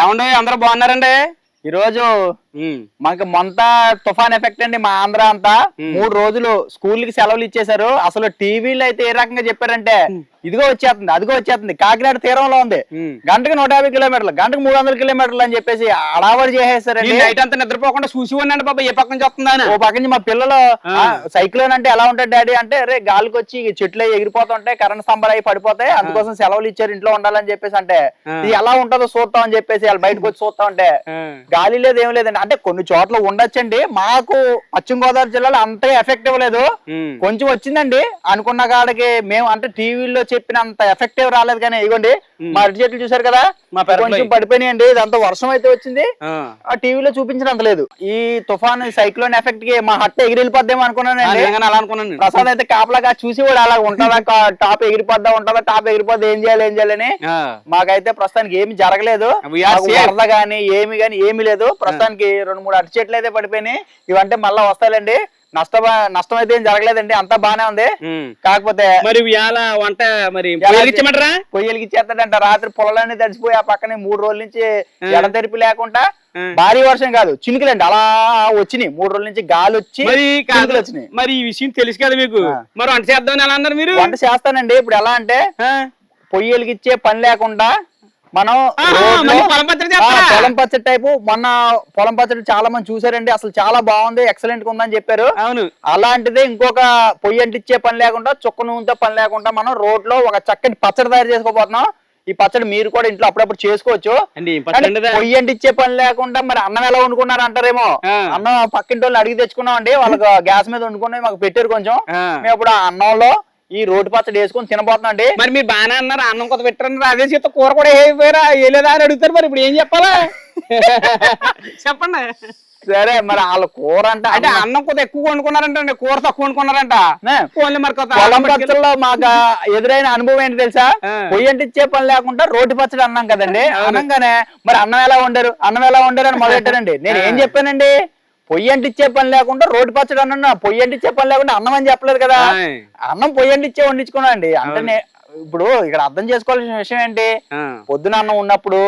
ఏమండో అందరూ బాగున్నారండి? ఈరోజు మనకి మొంత తుఫాన్ ఎఫెక్ట్ అండి మా ఆంధ్ర అంతా. మూడు రోజులు స్కూల్కి సెలవులు ఇచ్చేశారు. అసలు టీవీలో అయితే ఏ రకంగా చెప్పారంటే ఇదిగో వచ్చేస్తుంది అదిగో వచ్చేస్తుంది. కాకినాడ తీరంలో ఉంది. గంటకు నూట యాభై కిలోమీటర్లు గంటకు మూడు వందల కిలోమీటర్లు అని చెప్పేసి అడావడి చేసేసారండి. నైట్ అంతా నిద్రపోకుండా చూసి ఉన్నాను బాబా ఏ పక్క నుంచి. ఓ పక్క నుంచి మా పిల్లలు. సైక్లోన్ అంటే ఎలా ఉంటుంది డాడీ అంటే రే గాలికి వచ్చి చెట్లు ఎగిరిపోతుంటాయి కరెంట్ స్తంభాలు అవి పడిపోతాయి అందుకోసం సెలవులు ఇచ్చారు ఇంట్లో ఉండాలని చెప్పేసి అంటే. ఇది ఎలా ఉంటుందో చూస్తాం అని చెప్పేసి వాళ్ళు బయటకు వచ్చి చూస్తా ఉంటే గాలి లేదు ఏం లేదండి అంటే కొన్ని చోట్ల ఉండొచ్చండి. మాకు పశ్చిమ గోదావరి జిల్లాలో అంతగా ఎఫెక్ట్ ఇవ్వలేదు. కొంచెం వచ్చిందండి. అనుకున్న కాడికి మేము అంటే టీవీలో చెప్పినంత ఎఫెక్టివ్ రాలేదు కానీ ఇదిగోండి మా అరటి చెట్లు చూసారు కదా? కొంచెం పడిపోయినాయండి. ఇదంతా వర్షం అయితే వచ్చింది. ఆ. టీవీలో చూపించినంత లేదు. ఈ తుఫాన్ సైక్లోన్ ఎఫెక్ట్కి మా హట్ట ఎగిరిపోద్దేమో అనుకున్నానండి. అలా అనుకున్నాను ప్రసాద్ అయితే కాపలాగా చూసి కూడా అలా ఉంటుందా టాప్ ఎగిరిపోద్దా ఉంటుందా? టాప్ ఎగిరిపోద్దా? ఏం చేయాలి ఏం చేయాలని మాకైతే ప్రస్తుతానికి ఏమి జరగలేదు. వరద గానీ ఏమి గానీ ఏమి లేదు. ప్రస్తుతానికి రెండు మూడు అరటి చెట్లు అయితే పడిపోయినాయి. ఇవంటే మళ్ళా వస్తాయండి నష్టం నష్టం అయితే ఏం జరగలేదండి. అంతా బానే ఉంది. కాకపోతే మరి ఇవాళ వంట మరి పొయ్యలకి ఇచ్చేస్తాడంట. రాత్రి పొలాలన్నీ తడిసిపోయి ఆ పక్కనే మూడు రోజుల నుంచి ఎడతెరిపి లేకుండా. భారీ వర్షం కాదు. చినుకులండి. అలా వచ్చినాయి. మూడు రోజుల నుంచి గాలి వచ్చి మరి కాదు చినుకులు వచ్చినాయి. మరి ఈ విషయం తెలుసు కదా మీకు. మరి వంట చేద్దామని ఎలా అన్నారు మీరు? వంట చేస్తానండి. ఇప్పుడు ఎలా అంటే? పొయ్యలకి ఇచ్చే పని లేకుండా మనం పొలం పచ్చడి టైపు మొన్న పొలం పచ్చడి చాలా మంది చూసారండి అసలు చాలా బాగుంది ఎక్సలెంట్ ఉందని చెప్పారు. అవును. అలాంటిదే ఇంకొక పొయ్యి అంటించే పని లేకుండా చుక్క నూనెతో పని లేకుండా మనం రోడ్లో ఒక చక్కటి పచ్చడి తయారు చేసుకోబోతున్నాం. ఈ పచ్చడి మీరు కూడా ఇంట్లో అప్పుడప్పుడు చేసుకోవచ్చు? పొయ్యి అంటించే పని లేకుండా మరి అన్నం ఎలా వండుకున్నారు అంటారేమో. అన్నం పక్కింటి వాళ్ళు అడిగి తెచ్చుకున్నాం అండి వాళ్ళకి గ్యాస్ మీద వండుకుని మాకు పెట్టారు కొంచెం. మేము ఇప్పుడు ఆ అన్నంలో ఈ రోటి పచ్చడి వేసుకొని తినబోతున్నాం అండి మరి మీరు బాగానే అన్నారు అన్నం కొత్త పెట్టారన్నారు అదే చేత కూర కూడా వేయపోయారా వేయలేదా అని అడుగుతారు మరి ఇప్పుడు ఏం చెప్పాలా? చెప్పండి. సరే మరి వాళ్ళ కూర అంటే అంటే అన్నం కొద్దిగా ఎక్కువ వండుకున్నారంట కూర తక్కువ వండుకున్నారంట. మరి పొలం మాకు ఎదురైన అనుభవం ఏంటి తెలుసా? ఆ. పొయ్యి అంటించే పని లేకుండా రోటి పచ్చడి అన్నాం కదండి. అనగానే మరి అన్నం ఎలా వండారు? అన్నం ఎలా వండారు అని మొదలెట్టారండి. నేను ఏం చెప్పానండి? పొయ్యి అంటించే పని లేకుండా రోటి పచ్చడి అన్నా పొయ్యి అంటించే పని లేకుండా అన్నం అని చెప్పలేదు కదా. అన్నం పొయ్యి అంటించే వండించుకున్నా అండి అంటే ఇప్పుడు ఇక్కడ అర్థం చేసుకోవాల్సిన విషయం ఏంటి. పొద్దున అన్నం ఉన్నప్పుడు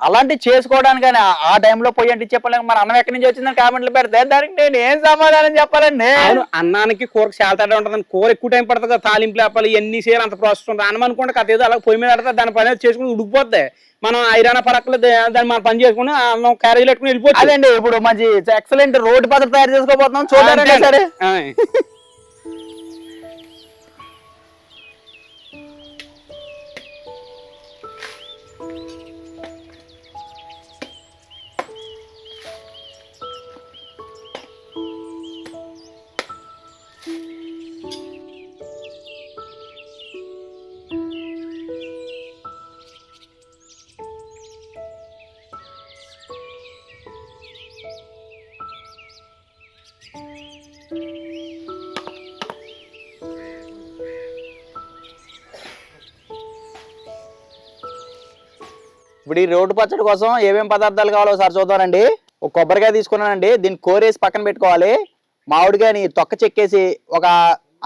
అలాంటి చేసుకోవడానికి కానీ ఆ- టైంలో పొయ్యి అంటించే పని లేకుండా మరి అన్నం ఎక్కడి నుంచి వచ్చిందని కామెంట్లు పెడితే దానికి నేను ఏం సమాధానం చెప్పాలండి? అవును అన్నానికి కూరకు చాలా తేడా ఉంటుంది కూర ఎక్కువ టైం పడుతుంది కదా తాలింపు లేపాలి ఎన్ని చేయాలి అంత ప్రాసెస్ ఉంటుంది. అన్నం అనుకుంటే కథ ఏదో అలా పొయ్యి మీద పెడితే దాని పని చేసుకుని ఉడికిపోద్ది. మనం ఐరాన పరకలు దాన్ని మనం పని చేసుకుని అన్నం క్యారేజ్ పెట్టుకుని వెళ్ళిపోతుంది అదండి ఇప్పుడు మంచి ఎక్సలెంట్ రోడ్ పద్ధతి తయారు చేసుకోబోతున్నాం. చూడండి సరే ఇప్పుడు ఈ రోడ్డు పచ్చడి కోసం ఏమేం పదార్థాలు కావాలో సార్ చూద్దామండి. ఒక కొబ్బరికాయ తీసుకున్నానండి. దీన్ని కోరేసి పక్కన పెట్టుకోవాలి. మామిడికాయని తొక్క చెక్కేసి ఒక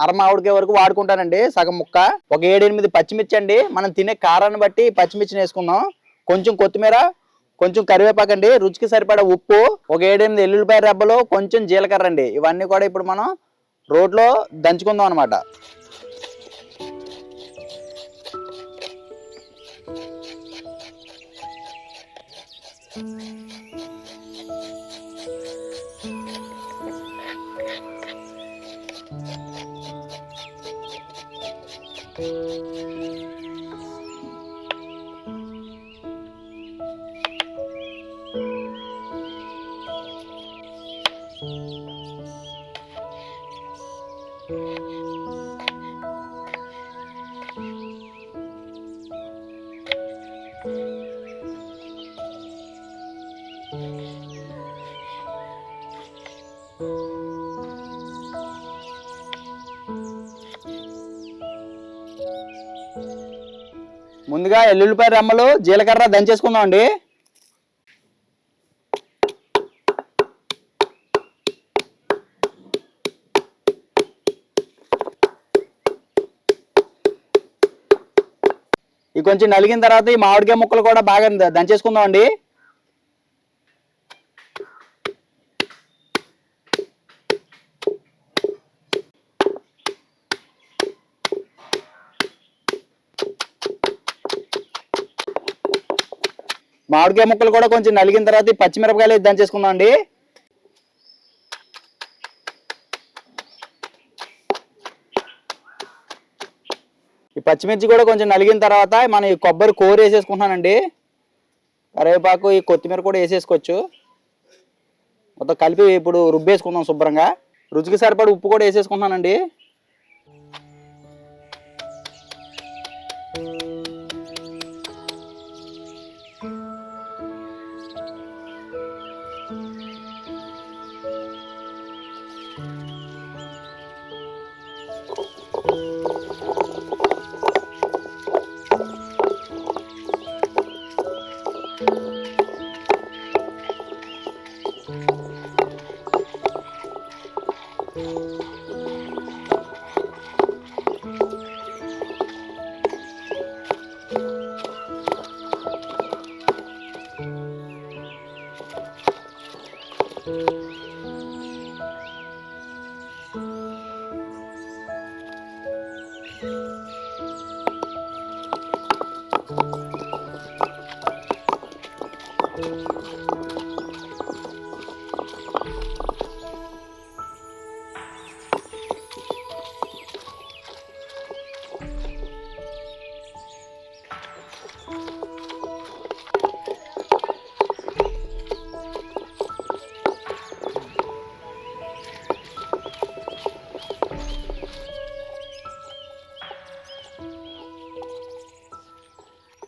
అర మామిడికాయ వరకు వాడుకుంటానండి సగం ముక్క. ఒక ఏడెనిమిది పచ్చిమిర్చి అండి. మనం తినే కారాన్ని బట్టి పచ్చిమిర్చిని వేసుకుందాం. కొంచెం కొత్తిమీర కొంచెం కరివేపాకు అండి. రుచికి సరిపడా ఉప్పు ఒక ఏడెనిమిది ఎల్లుల్లిపాయ రెబ్బలు కొంచెం జీలకర్ర అండి. ఇవన్నీ కూడా ఇప్పుడు మనం రోడ్లో దంచుకుందాం అనమాట ముందుగా ఎల్లుల్లిపాయ రెమ్మలు జీలకర్ర దంచేసుకుందాం అండి కొంచెం నలిగిన తర్వాత ఈ మామిడికాయ ముక్కలు కూడా బాగా దంచేసుకుందాం అండి మామిడికాయ ముక్కలు కూడా కొంచెం నలిగిన తర్వాత ఈ పచ్చిమిరపకాయలు దంచేసుకుందాం అండి పచ్చిమిర్చి కూడా కొంచెం నలిగిన తర్వాత మనం ఈ కొబ్బరి కూర వేసేసుకుంటున్నానండి. కరివేపాకు ఈ కొత్తిమీర కూడా వేసేసుకోవచ్చు. మొత్తం కలిపి ఇప్పుడు రుబ్బేసుకుందాం శుభ్రంగా. రుచికి సరిపడి ఉప్పు కూడా వేసేసుకుంటున్నానండి.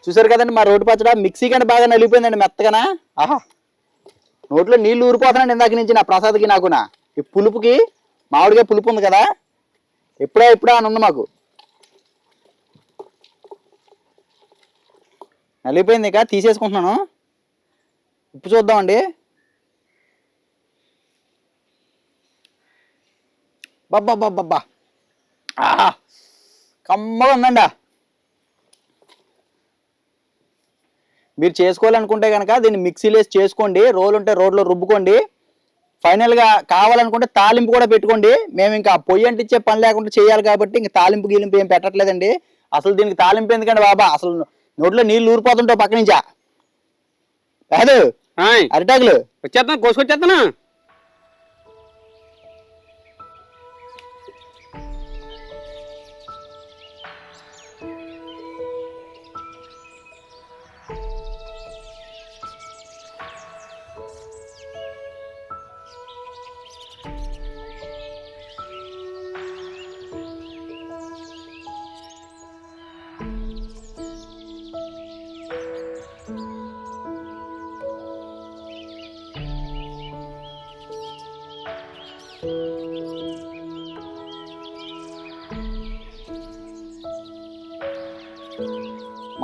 చూసారు కదండి మా రోడ్డు పచ్చడ మిక్సీ కంటే బాగా నలిగిపోయిందండి మెత్తగానా? ఆహా. నోట్లో నీళ్ళు ఊరిపోతున్నాయండి ఇందాక నుంచి నా ప్రసాద్కి నాకునా. ఈ పులుపుకి మామిడిగా పులుపు ఉంది కదా ఎప్పుడా ఎప్పుడా అని ఉంది మాకు. నలిగిపోయింది ఇక తీసేసుకుంటున్నాను. ఉప్పు చూద్దామండి. బాబ్బా ఆహా. కమ్మగా ఉందండి. మీరు చేసుకోవాలనుకుంటే కనుక దీన్ని మిక్సీలో వేసి చేసుకోండి. రోలు ఉంటే రోడ్లో రుబ్బుకోండి. ఫైనల్గా కావాలనుకుంటే తాలింపు కూడా పెట్టుకోండి. మేము ఇంకా పొయ్యి అంటించే పని లేకుండా చేయాలి కాబట్టి ఇంకా తాలింపు గీలింపు ఏం పెట్టట్లేదండి. అసలు దీనికి తాలింపు ఎందుకండి బాబా? అసలు నోట్లో నీళ్ళు ఊరిపోతుంటావు పక్క నుంచా కాదు అరిటాకులు. వచ్చేస్తాను కోసుకొచ్చేస్తాను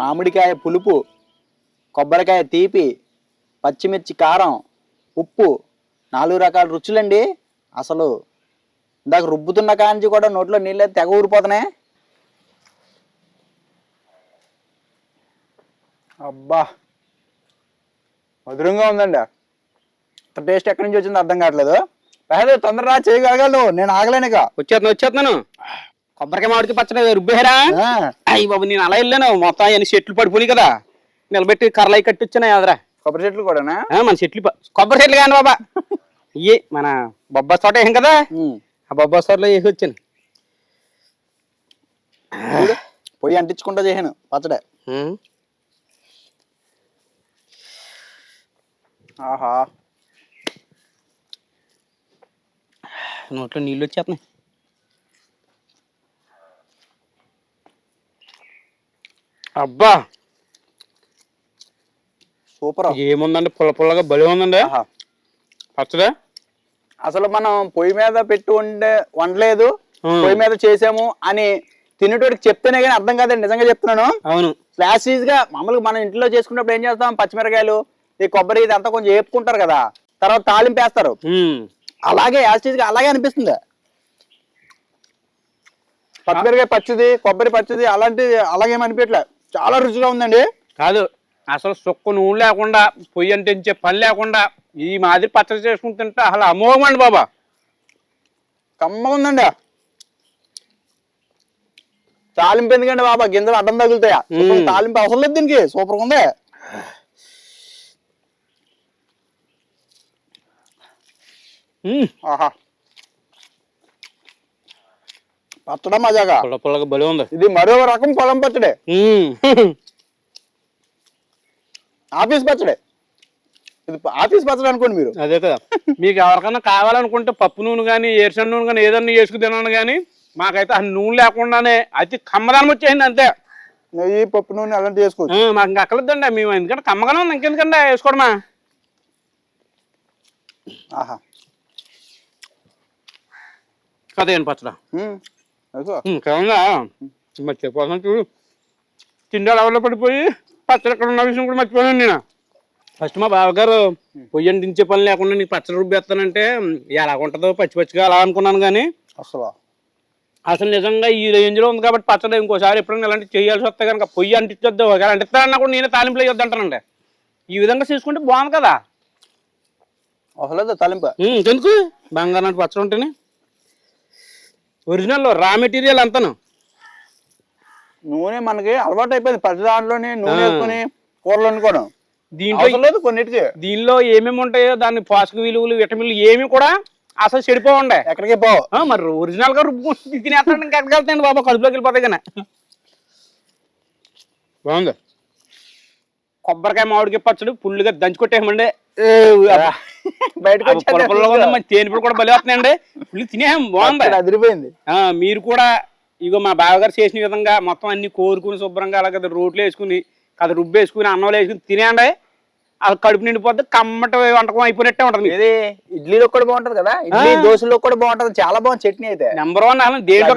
మామిడికాయ పులుపు కొబ్బరికాయ తీపి పచ్చిమిర్చి కారం ఉప్పు నాలుగు రకాల రుచులండి. అసలు ఇందాక రుబ్బుతున్న కాంచి కూడా నోట్లో నీళ్ళు తెగ ఊరిపోతున్నాయి. అబ్బా మధురంగా ఉందండి. అంత టేస్ట్ ఎక్కడి నుంచి వచ్చిందో అర్థం కావట్లేదు. తొందరగా చేయగలగాలి నేను ఆగలేనుక వచ్చేస్తాను వచ్చేస్తున్నాను కొబ్బరికాయ మామిడికి పచ్చడి రుబ్బేరా? అయ్యి బాబు నేను అలా వెళ్ళాను. మొత్తం అవన్నీ చెట్లు పడిపోయి కదా. నిలబెట్టి కర్రలు కట్టి వచ్చాను అదరా కొబ్బరి చెట్లు కూడానా? ఆ, మన చెట్లు కొబ్బరి చెట్లు కాని బాబా. ఇయ్యి మన బొబ్బాస్ తోట ఏం కదా. ఆ బొబ్బాస్ తోటలో వేసి వచ్చాను. పొయ్యి అంటించుకుంటా చేసాను పచ్చడే. ఆహా. నోట్లో నీళ్ళు వచ్చేస్తున్నాయి. అబ్బా! సూపర్. ఏముందండి? పుల్ల పుల్లగా బలి ఉందండి. పచ్చడా? అసలు మనం పొయ్యి మీద పెట్టి వండే వండలేదు. పొయ్యి మీద చేసాము అని తినేటోడికి చెప్తేనే కానీ అర్థం కాదండి. నిజంగా చెప్తున్నాను. అవును. ఫ్లాషీజ్గా మామూలుగా మనం ఇంట్లో చేసుకున్నప్పుడు ఏం చేస్తాం? పచ్చిమిరకాయలు ఈ కొబ్బరి ఇదంతా కొంచెం వేపుకుంటారు కదా. తర్వాత తాలింపు వేస్తారు. అలాగే యాస్టీజ్గా అలాగే అనిపిస్తుంది. పచ్చిమిరకాయ పచ్చిది కొబ్బరి పచ్చిది అలాంటి అలాగేం అనిపించలే చాలా రుచిగా ఉందండి. కాదు అసలు సుక్క నూనె లేకుండా పొయ్యి అంటించే పని లేకుండా ఈ మాదిరి పచ్చడి చేసుకుని తింటే అసలు అమోఘమండి బాబా. కమ్మగా ఉందండి. తాలింపు ఎందుకండి బాబా? గింజలు అడ్డం తగులుతాయా? తాలింపు అవసరం లేదు దీనికి. సూపర్గా ఉంది. ఆహా. పచ్చడా మజాగా. పుల్ల పుల్లగా బలి ఉంది. ఇది మరో రకం పొలం పచ్చడే. ఆఫీస్ పచ్చడే. ఇది ఆఫీస్ పచ్చడి అనుకోండి మీరు. అదే కదా. మీకు ఎవరికైనా కావాలనుకుంటే పప్పు నూనె కానీ ఏరుశన నూనె కానీ ఏదన్నా వేసుకు తినాను కానీ మాకైతే ఆ నూనె లేకుండానే అతి కమ్మదానం వచ్చేసింది అంతే. నెయ్యి పప్పు నూనె అలాంటి చేసుకోవచ్చు. ఆ, మాకు ఇంకా అక్కలేదండి మేము ఎందుకంటే కమ్మగానే ఉంది ఇంకెందుకంటే వేసుకోవడమా? ఆహా. కదేంటి పచ్చడా? మర్చిపోతాను చూడు. తిండాలు ఎవరిలో పడిపోయి పచ్చడి ఎక్కడ ఉన్న విషయం కూడా మర్చిపోయాను నేను. ఫస్ట్ మా బావగారు పొయ్యి అంటించే పని లేకుండా నీకు పచ్చడి రుబ్బేస్తానంటే ఎలా ఉంటుందో పచ్చి పచ్చిగా అలా అనుకున్నాను కానీ అసలు? అసలు నిజంగా ఈ రేంజ్లో ఉంది కాబట్టి పచ్చడి ఇంకోసారి ఎప్పుడైనా ఇలాంటి చేయాల్సి వస్తే కనుక పొయ్యి అంటించొద్దు. ఒకవేళ అంటిస్తానన్నా కూడా నేనే తాలింపులు వేయొద్దు అంటానండి ఈ విధంగా చేసుకుంటే బాగుంది కదా? అసలు తలింప. ఎందుకు? బంగారం పచ్చడి ఉంటేనే. ఒరిజినల్ రా మెటీరియల్ అంతాను. నూనె మనకి అలవాటు అయిపోయింది. ప్రతి దాంట్లోనే నూనె. వేసుకొని కూరలు వండుకోవడం. దీంట్లో లేదు కొన్నిటికి. దీనిలో ఏమేమి ఉంటాయో దాని పోషక విలువలు విటమిన్లు ఏమి కూడా అసలు చెడిపోవండే ఎక్కడికి పోవు. ఆ, మరి ఒరిజినల్గా రుబ్బుకుంటే తినేస్తాడు ఇంకా ఎక్కడికి వెళ్తాయండి బాబా? కడుపులోకి వెళ్ళిపోతాయి కానీ. బాగుంది. కొబ్బరికాయ మామిడికాయ పచ్చడి పుల్లుగా దంచుకొట్టేయమండి బయటకు తేనిపుడు కూడా బలి వస్తున్నాయండి. తినేసాం బాగుంది. అదిరిపోయింది. మీరు కూడా ఇగో మా బావగారు చేసిన విధంగా మొత్తం అన్ని కోరుకుని శుభ్రంగా అలాగే రోట్లు వేసుకుని కదా రుబ్బు వేసుకుని అన్నంలో వేసుకుని తినేయండి. అది కడుపు నిండిపోద్ది కమ్మట వంటకం అయిపోయినట్టే ఉంటుంది ఇది ఇడ్లీలో కూడా బాగుంటది కదా? ఇడ్లీ. దోశలో కూడా బాగుంటది. చాలా బాగుంది చట్నీ అయితే. నెంబర్ వన్ దేంట్లో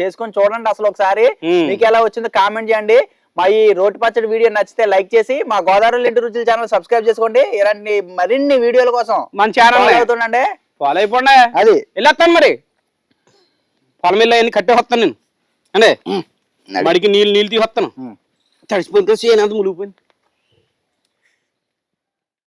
చేసుకొని చూడండి అసలు ఒకసారి. మీకు ఎలా వచ్చిందో కామెంట్ చేయండి. మా ఈ రోటి పచ్చడి వీడియో నచ్చితే లైక్ చేసి మా గోదావరి ఇంటి రుచుల ఛానల్ సబ్స్క్రైబ్ చేసుకోండి. ఇలాంటి మరిన్ని వీడియోల కోసం మన ఛానల్ అవుతుండండి. ఫాలో అయిపోండి. అది. వెళ్ళొస్తాను మరి. పొలం వెళ్ళి అన్ని కట్టే వస్తాను నేను. అంటే మడికి నీళ్ళు నీళ్ళు తీసి వస్తాను. ఉమ్. తడిసిపోయింది సేనంత మునిగిపోయింది.